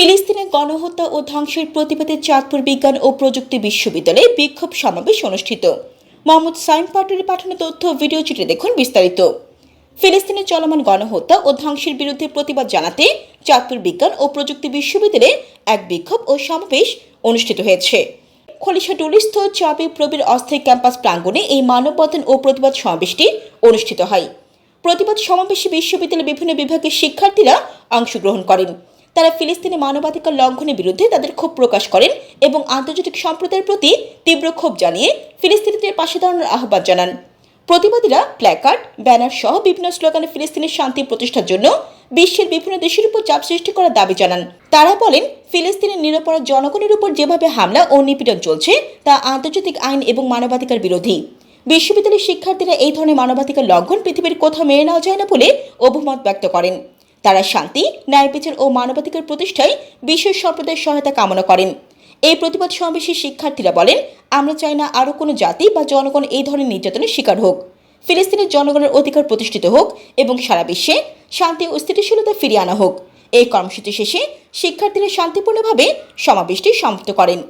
ফিলিস্তিনে গণহত্যা ও ধ্বংসের প্রতিবাদে চাঁদপুর বিজ্ঞান ও প্রযুক্তি বিশ্ববিদ্যালয়ে বিক্ষোভ সমাবেশ অনুষ্ঠিত। মোহাম্মদ সাইম পাটোয়ারি পাঠানো তথ্য ভিডিও চিত্রে দেখুন বিস্তারিত। ফিলিস্তিনে চলমান গণহত্যা ও ধ্বংসের বিরুদ্ধে প্রতিবাদ জানাতে চাঁদপুর বিজ্ঞান ও প্রযুক্তি বিশ্ববিদ্যালয়ে এক বিক্ষোভ ও সমাবেশ অনুষ্ঠিত হয়েছে। খলিশা টুলিস্থ চাপি প্রবীর অস্থায়ী ক্যাম্পাস প্রাঙ্গণে এই মানববন্ধন ও প্রতিবাদ সমাবেশটি অনুষ্ঠিত হয়। প্রতিবাদ সমাবেশে বিশ্ববিদ্যালয়ের বিভিন্ন বিভাগের শিক্ষার্থীরা অংশগ্রহণ করেন। তারা ফিলিস্তিনি মানবাধিকার লঙ্ঘনের বিরুদ্ধে তাদের ক্ষোভ প্রকাশ করেন এবং আন্তর্জাতিক সম্প্রদায়ের প্রতি তীব্র ক্ষোভ জানিয়ে ফিলিস্তিনিদের পাশে দাঁড়ানোর আহ্বান জানান। প্রতিবাদীরা প্ল্যাকার্ড, ব্যানার সহ বিভিন্ন স্লোগানে ফিলিস্তিনের শান্তি প্রতিষ্ঠার জন্য বিশ্বের বিভিন্ন দেশের উপর চাপ সৃষ্টি করার দাবি জানান। তারা বলেন, ফিলিস্তিনের নিরপরাধ জনগণের উপর যেভাবে হামলা ও নিপীড়ন চলছে, তা আন্তর্জাতিক আইন এবং মানবাধিকার বিরোধী। বিশ্ববিদ্যালয়ের শিক্ষার্থীরা এই ধরনের মানবাধিকার লঙ্ঘন পৃথিবীর কোথাও মেনে নেওয়া যায় না বলে অভিমত ব্যক্ত করেন। তারা শান্তি, ন্যায় বিচার ও মানবাধিকার প্রতিষ্ঠায় বিশ্ব সম্প্রদায়ের সহায়তা কামনা করেন। এই প্রতিবাদ সমাবেশে শিক্ষার্থীরা বলেন, আমরা চাই না আরও কোনো জাতি বা জনগণ এই ধরনের নির্যাতনের শিকার হোক। ফিলিস্তিনের জনগণের অধিকার প্রতিষ্ঠিত হোক এবং সারা বিশ্বে শান্তি ও স্থিতিশীলতা ফিরিয়ে আনা হোক। এই কর্মসূচি শেষে শিক্ষার্থীরা শান্তিপূর্ণভাবে সমাবেশটি সমাপ্ত করেন।